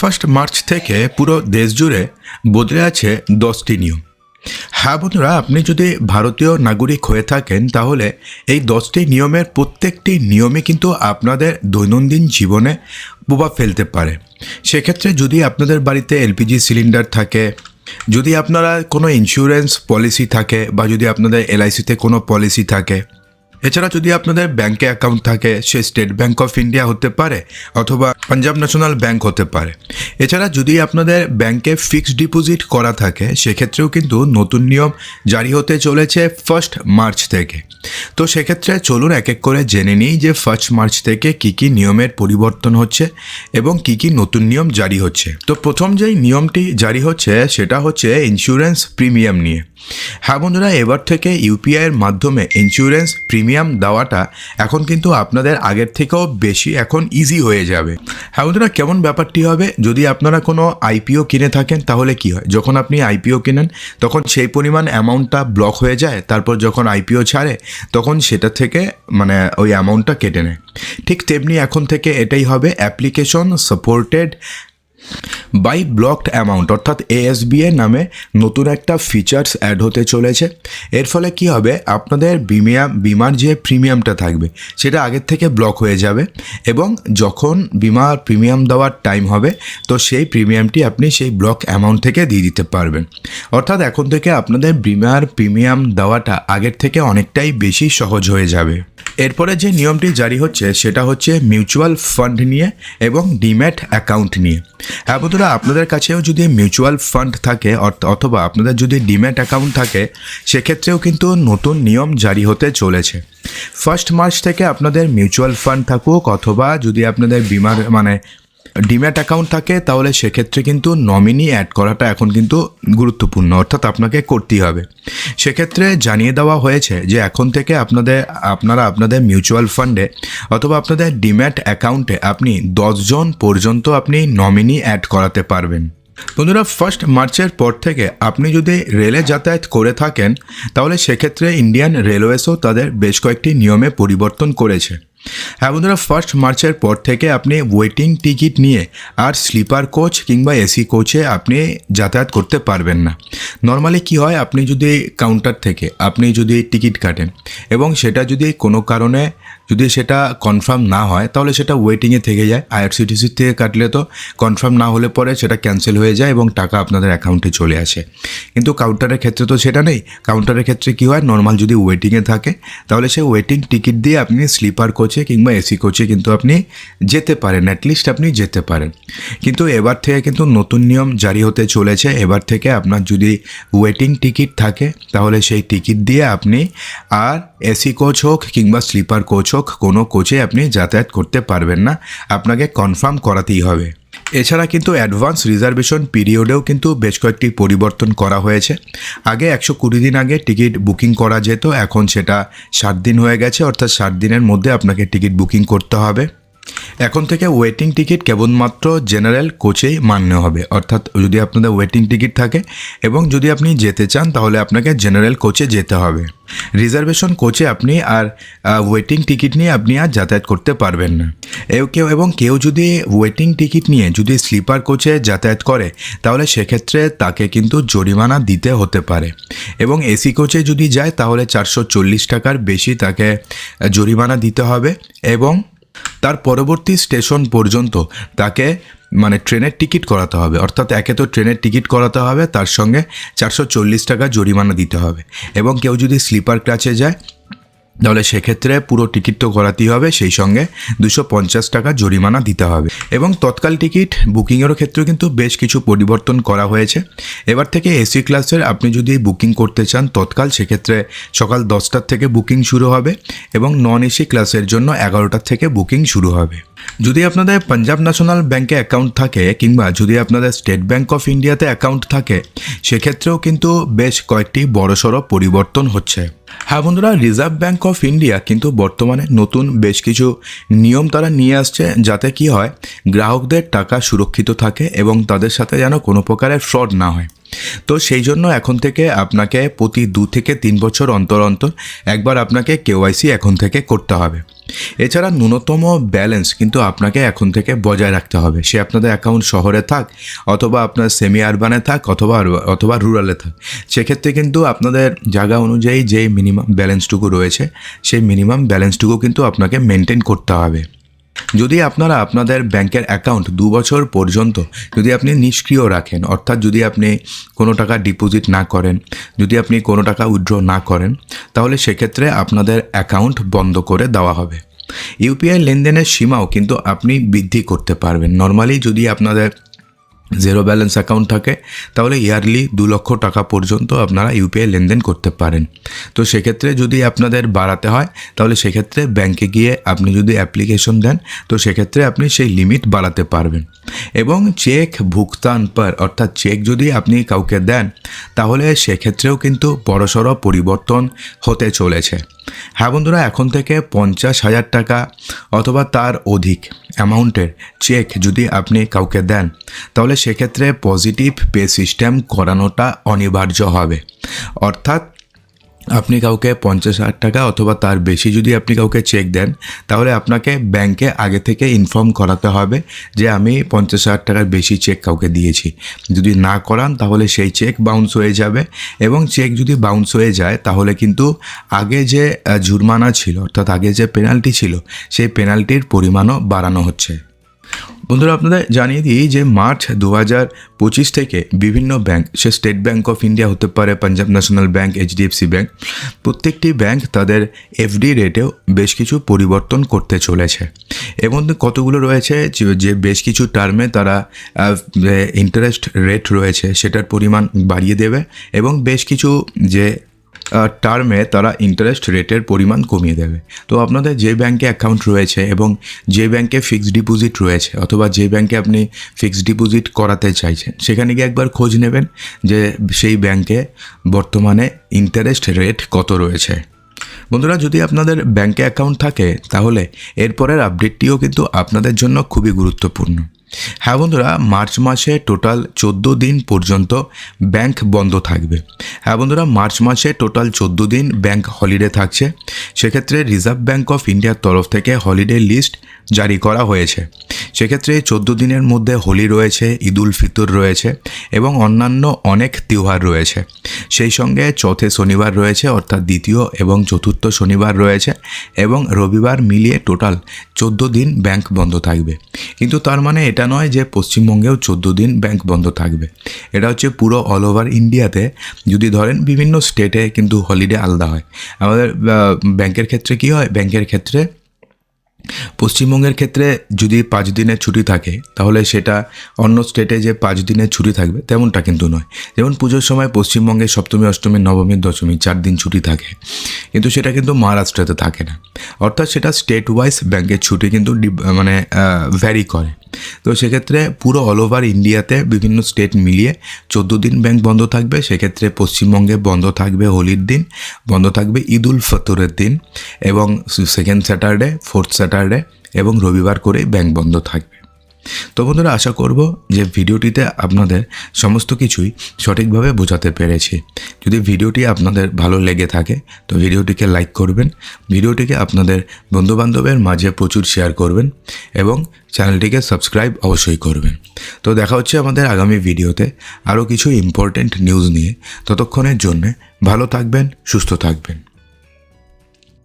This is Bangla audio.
ফার্স্ট মার্চ থেকে পুরো দেশ জুড়ে বদলে আছে দশটি নিয়ম। হ্যাঁ বন্ধুরা, আপনি যদি ভারতীয় নাগরিক হয়ে থাকেন, তাহলে এই দশটি নিয়মের প্রত্যেকটি নিয়মে কিন্তু আপনাদের দৈনন্দিন জীবনে প্রভাব ফেলতে পারে। সেক্ষেত্রে যদি আপনাদের বাড়িতে এলপিজি সিলিন্ডার থাকে, যদি আপনারা কোনো ইন্স্যুরেন্স পলিসি থাকে বা যদি আপনাদের এলআইসিতে কোনো পলিসি থাকে এছাড়া যদি আপনাদের ব্যাংকে অ্যাকাউন্ট থাকে, সে স্টেট ব্যাংক অফ ইন্ডিয়া হতে পারে অথবা পাঞ্জাব ন্যাশনাল ব্যাংক হতে পারে। এছাড়া যদি আপনাদের ব্যাংকে ফিক্সড ডিপোজিট করা থাকে, সেক্ষেত্রেও কিন্তু নতুন নিয়ম জারি হতে চলেছে ফার্স্ট মার্চ থেকে। তো সেক্ষেত্রে চলুন এক এক করে জেনে নিই যে ফার্স্ট মার্চ থেকে কি কি নিয়মের পরিবর্তন হচ্ছে এবং কি কি নতুন নিয়ম জারি হচ্ছে। তো প্রথম যেই নিয়মটি জারি হচ্ছে, সেটা হচ্ছে ইন্স্যুরেন্স প্রিমিয়াম নিয়ে। হ্যাঁ বন্ধুরা, এবার থেকে ইউপিআইয়ের মাধ্যমে ইন্স্যুরেন্স প্রিমিয়াম দেওয়াটা এখন কিন্তু আপনাদের আগের থেকেও বেশি এখন ইজি হয়ে যাবে। হ্যাঁ বন্ধুরা, কেমন ব্যাপারটি হবে? যদি আপনারা কোনো আইপিও কিনে থাকেন, তাহলে কি হয়? যখন আপনি আইপিও কিনেন, তখন সেই পরিমাণ অ্যামাউন্টটা ব্লক হয়ে যায়, তারপর যখন আইপিও ছাড়ে, তখন সেটা থেকে মানে ওই অ্যামাউন্টটা কেটে নেয়। ঠিক তেমনি এখন থেকে এটাই হবে application supported by blocked amount অর্থাৎ এএসবিএ নামে নতুন একটা ফিচার্স অ্যাড হতে চলেছে। এর ফলে কি হবে? আপনাদের বিমিয়া বিমার যে প্রিমিয়ামটা থাকবে, সেটা আগের থেকে ব্লক হয়ে যাবে এবং যখন বিমার প্রিমিয়াম দেওয়ার টাইম হবে, তো সেই প্রিমিয়ামটি আপনি সেই ব্লক অ্যামাউন্ট থেকে দিয়ে দিতে পারবেন। অর্থাৎ এখন থেকে আপনাদের বিমার প্রিমিয়াম দেওয়াটা আগের থেকে অনেকটাই বেশি সহজ হয়ে যাবে। এরপরে যে নিয়মটি জারি হচ্ছে, সেটা হচ্ছে মিউচুয়াল ফান্ড নিয়ে এবং ডিম্যাট অ্যাকাউন্ট নিয়ে। হ্যাঁ বন্ধুরা, আপনাদের কাছেও যদি মিউচুয়াল ফান্ড থাকে অথবা আপনাদের যদি ডিম্যাট অ্যাকাউন্ট থাকে, সেক্ষেত্রেও কিন্তু নতুন নিয়ম জারি হতে চলেছে। ফার্স্ট মার্চ থেকে আপনাদের মিউচুয়াল ফান্ড থাকুক, অথবা যদি আপনাদের বিমার মানে ডিম্যাট অ্যাকাউন্ট থাকে, তাহলে সেক্ষেত্রে কিন্তু নমিনি অ্যাড করাটা এখন কিন্তু গুরুত্বপূর্ণ, অর্থাৎ আপনাকে করতেই হবে। সেক্ষেত্রে জানিয়ে দেওয়া হয়েছে যে এখন থেকে আপনাদের, আপনারা আপনাদের মিউচুয়াল ফান্ডে অথবা আপনাদের ডিম্যাট অ্যাকাউন্টে আপনি দশজন পর্যন্ত আপনি নমিনি অ্যাড করাতে পারবেন। বন্ধুরা ফার্স্ট মার্চের পর থেকে আপনি যদি রেলে যাতায়াত করে থাকেন, তাহলে সেক্ষেত্রে ইন্ডিয়ান রেলওয়েসও তাদের বেশ কয়েকটি নিয়মে পরিবর্তন করেছে। হ্যাঁ বন্ধুরা ফার্স্ট মার্চের পর থেকে আপনি ওয়েটিং টিকিট নিয়ে আর স্লিপার কোচ কিংবা এসি কোচে আপনি যাতায়াত করতে পারবেন না। নর্মালি কি হয়, আপনি যদি কাউন্টার থেকে আপনি যদি টিকিট কাটেন এবং সেটা যদি কোনো কারণে যদি সেটা কনফার্ম না হয়, তাহলে সেটা ওয়েটিংয়ে থেকে যায়। আইআরসিটিসি থেকে কাটলে তো কনফার্ম না হলে পরে সেটা ক্যান্সেল হয়ে যায় এবং টাকা আপনাদের অ্যাকাউন্টে চলে আসে। কিন্তু কাউন্টারের ক্ষেত্রে তো সেটা নেই। কাউন্টারের ক্ষেত্রে কী হয়? নর্মাল যদি ওয়েটিংয়ে থাকে, তাহলে সে ওয়েটিং টিকিট দিয়ে আপনি স্লিপার কোচে কিংবা এসি কোচে কিন্তু আপনি যেতে পারেন অ্যাটলিস্ট আপনি যেতে পারেন। কিন্তু এবার থেকে কিন্তু নতুন নিয়ম জারি হতে চলেছে। এবার থেকে আপনার যদি ওয়েটিং টিকিট থাকে, তাহলে সেই টিকিট দিয়ে আপনি আর এসি কোচ হোক কিংবা স্লিপার কোচ হোক কোনো কোচে আপনি যাতায়াত করতে পারবেন না। আপনাকে কনফার্ম করাতেই হবে। এছাড়া কিন্তু অ্যাডভান্স রিজার্ভেশন পিরিয়ডেও কিন্তু বেশ কয়েকটি পরিবর্তন করা হয়েছে। আগে একশো কুড়ি দিন আগে টিকিট বুকিং করা যেত, এখন সেটা ষাট দিন হয়ে গেছে, অর্থাৎ ষাট দিনের মধ্যে আপনাকে টিকিট বুকিং করতে হবে। এখন থেকে ওয়েটিং টিকিট কেবলমাত্র জেনারেল কোচেই মান্য হবে। অর্থাৎ যদি আপনাদের ওয়েটিং টিকিট থাকে এবং যদি আপনি যেতে চান, তাহলে আপনাকে জেনারেল কোচে যেতে হবে। রিজার্ভেশন কোচে আপনি আর ওয়েটিং টিকিট নিয়ে আপনি আর যাতায়াত করতে পারবেন না। এও কেউ এবং কেউ যদি ওয়েটিং টিকিট নিয়ে যদি স্লিপার কোচে যাতায়াত করে, তাহলে সেক্ষেত্রে তাকে কিন্তু জরিমানা দিতে হতে পারে। এবং এসি কোচে যদি যায়, তাহলে চারশো চল্লিশ টাকার বেশি তাকে জরিমানা দিতে হবে এবং তার পরবর্তী স্টেশন পর্যন্ত তাকে মানে ট্রেনের টিকিট করাতে হবে। অর্থাৎ একে তো ট্রেনের টিকিট করাতে হবে, তার সঙ্গে চারশো চল্লিশ টাকা জরিমানা দিতে হবে। এবং কেউ যদি স্লিপার ক্লাচে যায় তাহলে সেক্ষেত্রে পুরো টিকিট তো করাতেই হবে, সেই সঙ্গে দুশো পঞ্চাশ টাকা জরিমানা দিতে হবে। এবং তৎকাল টিকিট বুকিংয়েরও ক্ষেত্রেও কিন্তু বেশ কিছু পরিবর্তন করা হয়েছে। এবার থেকে এসি ক্লাসের আপনি যদি বুকিং করতে চান, তৎকাল সেক্ষেত্রে সকাল দশটার থেকে বুকিং শুরু হবে এবং নন এসি ক্লাসের জন্য এগারোটার থেকে বুকিং শুরু হবে। যদি আপনাদের পাঞ্জাব ন্যাশনাল ব্যাংকে অ্যাকাউন্ট থাকে কিংবা যদি আপনাদের স্টেট ব্যাংক অফ ইন্ডিয়াতে অ্যাকাউন্ট থাকে, সেক্ষেত্রেও কিন্তু বেশ কয়েকটি বড়সড় পরিবর্তন হচ্ছে। হ্যাঁ বন্ধুরা রিজার্ভ ব্যাঙ্ক অফ ইন্ডিয়া কিন্তু বর্তমানে নতুন বেশ কিছু নিয়ম তারা নিয়ে আসছে যাতে কি হয়, গ্রাহকদের টাকা সুরক্ষিত থাকে এবং তাদের সাথে যেন কোনো প্রকারের ফ্রড না হয়। তো সেই জন্য এখন থেকে আপনাকে প্রতি দু থেকে তিন বছর অন্তর অন্তর একবার আপনাকে কেওয়াইসি এখন থেকে করতে হবে। এছাড়া ন্যূনতম ব্যালেন্স কিন্তু আপনাকে এখন থেকে বজায় রাখতে হবে। সে আপনাদের অ্যাকাউন্ট শহরে থাক অথবা আপনার সেমি আরবানে থাক অথবা অথবা রুরালে থাক। সেক্ষেত্রে কিন্তু আপনাদের জায়গা অনুযায়ী যে মিনিমাম ব্যালেন্সটুকু রয়েছে, সেই মিনিমাম ব্যালেন্সটুকু কিন্তু আপনাকে মেনটেন করতে হবে। যদি আপনারা আপনাদের ব্যাংকের অ্যাকাউন্ট দু বছর পর্যন্ত যদি আপনি নিষ্ক্রিয় রাখেন, অর্থাৎ যদি আপনি কোনো টাকা ডিপোজিট না করেন, যদি আপনি কোনো টাকা উইথড্র না করেন, তাহলে সেক্ষেত্রে আপনাদের অ্যাকাউন্ট বন্ধ করে দেওয়া হবে। ইউপিআই লেনদেনের সীমাও কিন্তু আপনি বৃদ্ধি করতে পারবেন। নর্মালি যদি আপনাদের জিরো ব্যালেন্স অ্যাকাউন্ট থাকে, তাহলে ইয়ারলি দু লক্ষ টাকা পর্যন্ত আপনারা ইউপিআই লেনদেন করতে পারেন। তো সেক্ষেত্রে যদি আপনাদের বাড়াতে হয়, তাহলে সেক্ষেত্রে ব্যাংকে গিয়ে আপনি যদি অ্যাপ্লিকেশন দেন, তো সেক্ষেত্রে আপনি সেই লিমিট বাড়াতে পারবেন। এবং চেক ভুগতান পর অর্থাৎ চেক যদি আপনি কাউকে দেন, তাহলে সেক্ষেত্রেও কিন্তু বড়সড় পরিবর্তন হতে চলেছে। হ্যাঁ বন্ধুরা, এখন থেকে পঞ্চাশ হাজার টাকা অথবা তার অধিক অ্যামাউন্টের চেক যদি আপনি কাউকে দেন, তাহলে সেক্ষেত্রে পজিটিভ পে সিস্টেম করানোটা অনিবার্য হবে। অর্থাৎ আপনি কাউকে পঞ্চাশ হাজার টাকা অথবা তার বেশি যদি আপনি কাউকে চেক দেন, তাহলে আপনাকে ব্যাংকে আগে থেকে ইনফর্ম করাতে হবে যে আমি পঞ্চাশ হাজার টাকার বেশি চেক কাউকে দিয়েছি। যদি না করান, তাহলে সেই চেক বাউন্স হয়ে যাবে এবং চেক যদি বাউন্স হয়ে যায়, তাহলে কিন্তু আগে যে জুরমানা ছিল, অর্থাৎ আগে যে পেনাল্টি ছিল, সেই পেনাল্টির পরিমাণও বাড়ানো হচ্ছে। বন্ধুরা, আপনাদের জানিয়ে দিই যে মার্চ দু পঁচিশ থেকে বিভিন্ন ব্যাংক, সে স্টেট ব্যাংক অফ ইন্ডিয়া হতে পারে, Punjab National Bank, HDFC Bank, প্রত্যেকটি ব্যাংক তাদের এফডি রেটেও বেশ কিছু পরিবর্তন করতে চলেছে। মধ্যে কতগুলো রয়েছে? যে বেশ কিছু টার্মে তারা ইন্টারেস্ট রেট রয়েছে, সেটার পরিমাণ বাড়িয়ে দেবে এবং বেশ কিছু যে টার্মে তারা ইন্টারেস্ট রেটের পরিমাণ কমিয়ে দেবে। তো আপনাদের যে ব্যাংকে অ্যাকাউন্ট রয়েছে এবং যে ব্যাংকে ফিক্সড ডিপোজিট রয়েছে অথবা যে ব্যাংকে আপনি ফিক্সড ডিপোজিট করাতে চাইছেন, সেখানে গিয়ে একবার খোঁজ নেবেন যে সেই ব্যাংকে বর্তমানে ইন্টারেস্ট রেট কত রয়েছে। বন্ধুরা, যদি আপনাদের ব্যাংকে অ্যাকাউন্ট থাকে, তাহলে এরপরের আপডেটটিও কিন্তু আপনাদের জন্য খুবই গুরুত্বপূর্ণ। হ্যাঁ বন্ধুরা, মার্চ মাসে টোটাল চোদ্দ দিন পর্যন্ত ব্যাংক বন্ধ থাকবে। হ্যাঁ বন্ধুরা, মার্চ মাসে টোটাল চোদ্দ দিন ব্যাংক হলিডে থাকছে। সেক্ষেত্রে রিজার্ভ ব্যাংক অফ ইন্ডিয়ার তরফ থেকে হলিডে লিস্ট জারি করা হয়েছে। সেক্ষেত্রে চোদ্দ দিনের মধ্যে হোলি রয়েছে, ঈদ উল ফিতর রয়েছে এবং অন্যান্য অনেক তিওহার রয়েছে। সেই সঙ্গে চৌথে শনিবার রয়েছে, অর্থাৎ দ্বিতীয় এবং চতুর্থ শনিবার রয়েছে এবং রবিবার মিলিয়ে টোটাল চোদ্দ দিন ব্যাংক বন্ধ থাকবে। কিন্তু তার মানে এটা নয় যে পশ্চিমবঙ্গেও চোদ্দ দিন ব্যাংক বন্ধ থাকবে। এটা হচ্ছে পুরো অল ওভার ইন্ডিয়াতে যদি ধরেন বিভিন্ন স্টেটে কিন্তু হলিডে আলাদা হয়। আমাদের ব্যাংকের ক্ষেত্রে কি হয়? ব্যাংকের ক্ষেত্রে, পশ্চিমবঙ্গের ক্ষেত্রে যদি পাঁচ দিনের ছুটি থাকে, তাহলে সেটা অন্য স্টেটে যে পাঁচ দিনের ছুটি থাকবে, তেমনটা কিন্তু নয়। যেমন পুজোর সময় পশ্চিমবঙ্গে সপ্তমী, অষ্টমী, নবমী, দশমী, চার দিন ছুটি থাকে। কিন্তু সেটা কিন্তু মহারাষ্ট্রতে থাকে না। অর্থাৎ সেটা স্টেট ওয়াইজ ব্যাংকের ছুটি কিন্তু মানে ভ্যারি করে। তো সেক্ষেত্রে পুরো অল ওভার ইন্ডিয়াতে বিভিন্ন স্টেট মিলিয়ে চোদ্দ দিন ব্যাংক বন্ধ থাকবে। সেক্ষেত্রে পশ্চিমবঙ্গে বন্ধ থাকবে হোলির দিন, বন্ধ থাকবে ঈদ উল ফতরের দিন এবং সেকেন্ড স্যাটারডে ফোর্থ স্যাটারডে এবং রবিবার করে ব্যাংক বন্ধ থাকবে। তো বন্ধুরা, আশা করব যে ভিডিওটিতে আপনাদের সমস্ত কিছুই সঠিকভাবে বোঝাতে পেরেছি। যদি ভিডিওটি আপনাদের ভালো লেগে থাকে, তো ভিডিওটিকে লাইক করবেন, ভিডিওটিকে আপনাদের বন্ধুবান্ধবের মাঝে প্রচুর শেয়ার করবেন এবং চ্যানেলটিকে সাবস্ক্রাইব অবশ্যই করবেন। তো দেখা হচ্ছে আমাদের আগামী ভিডিওতে আরও কিছু ইম্পর্ট্যান্ট নিউজ নিয়ে। ততক্ষণের জন্যে ভালো থাকবেন, সুস্থ থাকবেন।